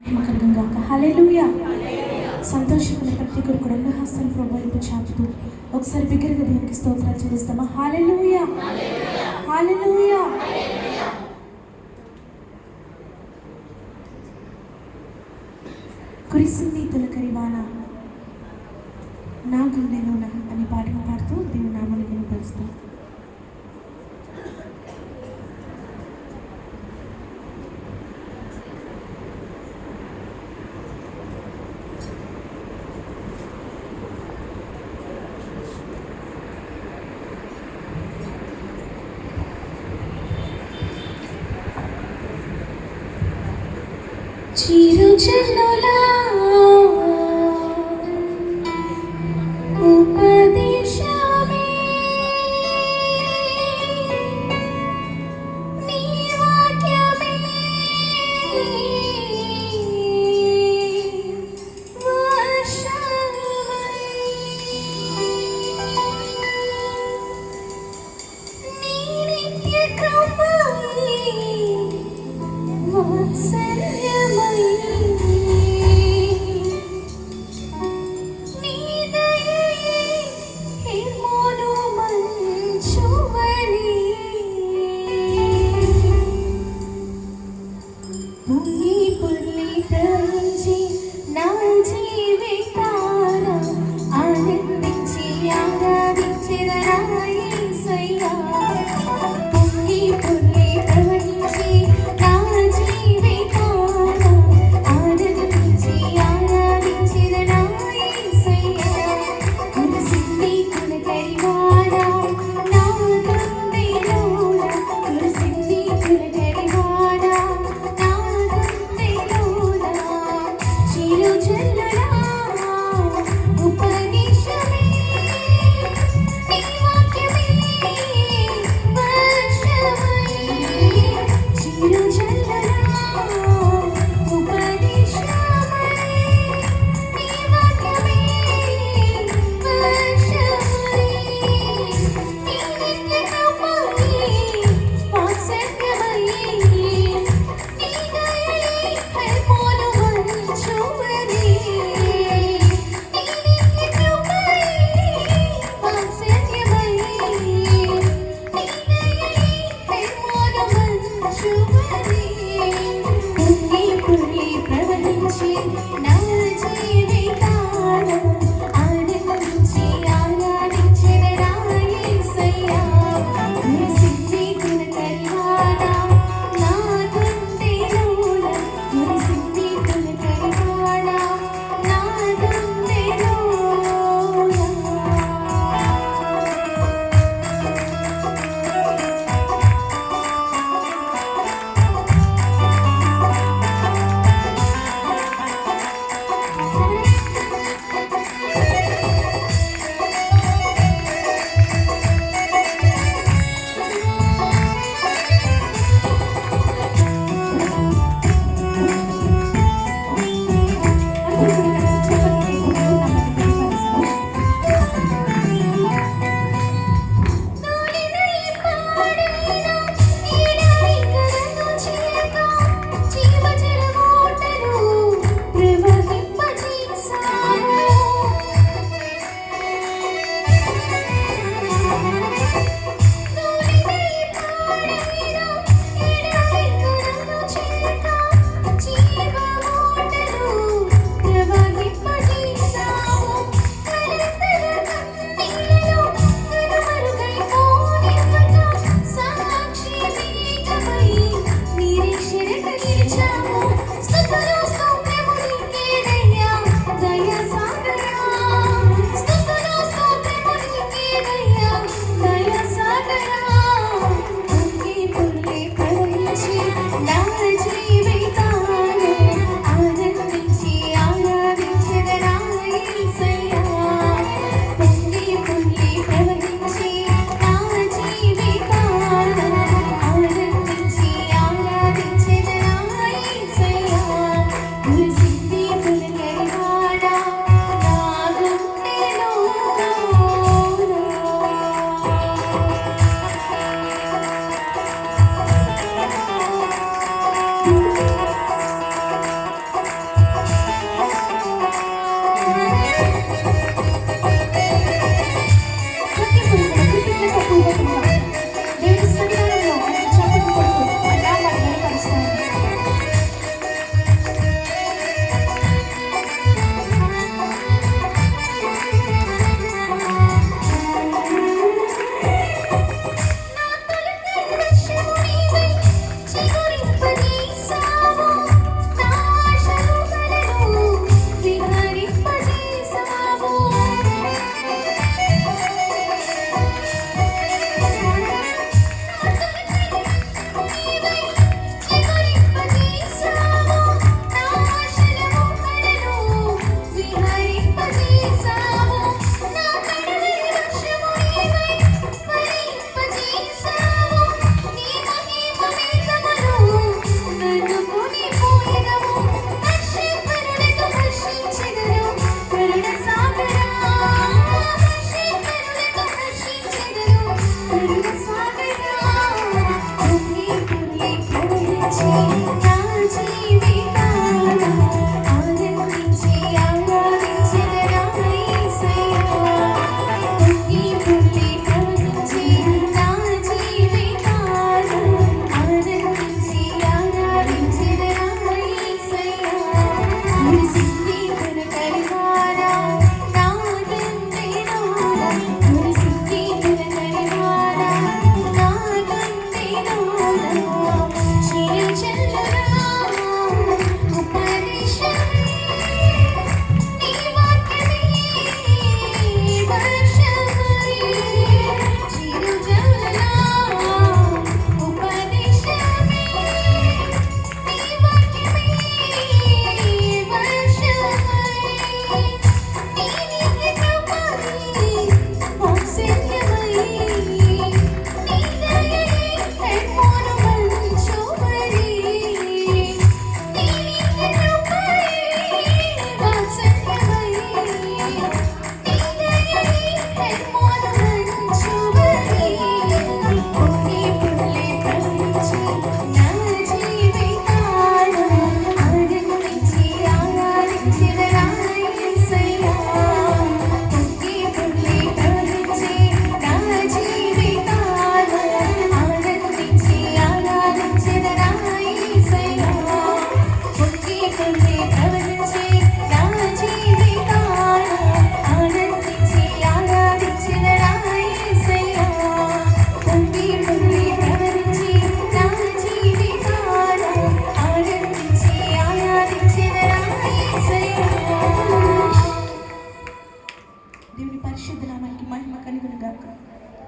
మహిమకరంగా గాక హల్లెలూయా. సంతోషకుల ప్రతి ఒక్కరు కూడా రెండు హస్తాలు ప్రభు చాపుతూ ఒకసారి బిగ్గరగా దేవునికి స్తోత్రాలు చెల్లిస్తామా? హాలెలూయా హాలెలూయా కురిసింది తొలకరి వాన. నా గుండెలోన అనే పాటను పాడుతూ దేవుని నామని వినిపిస్తాం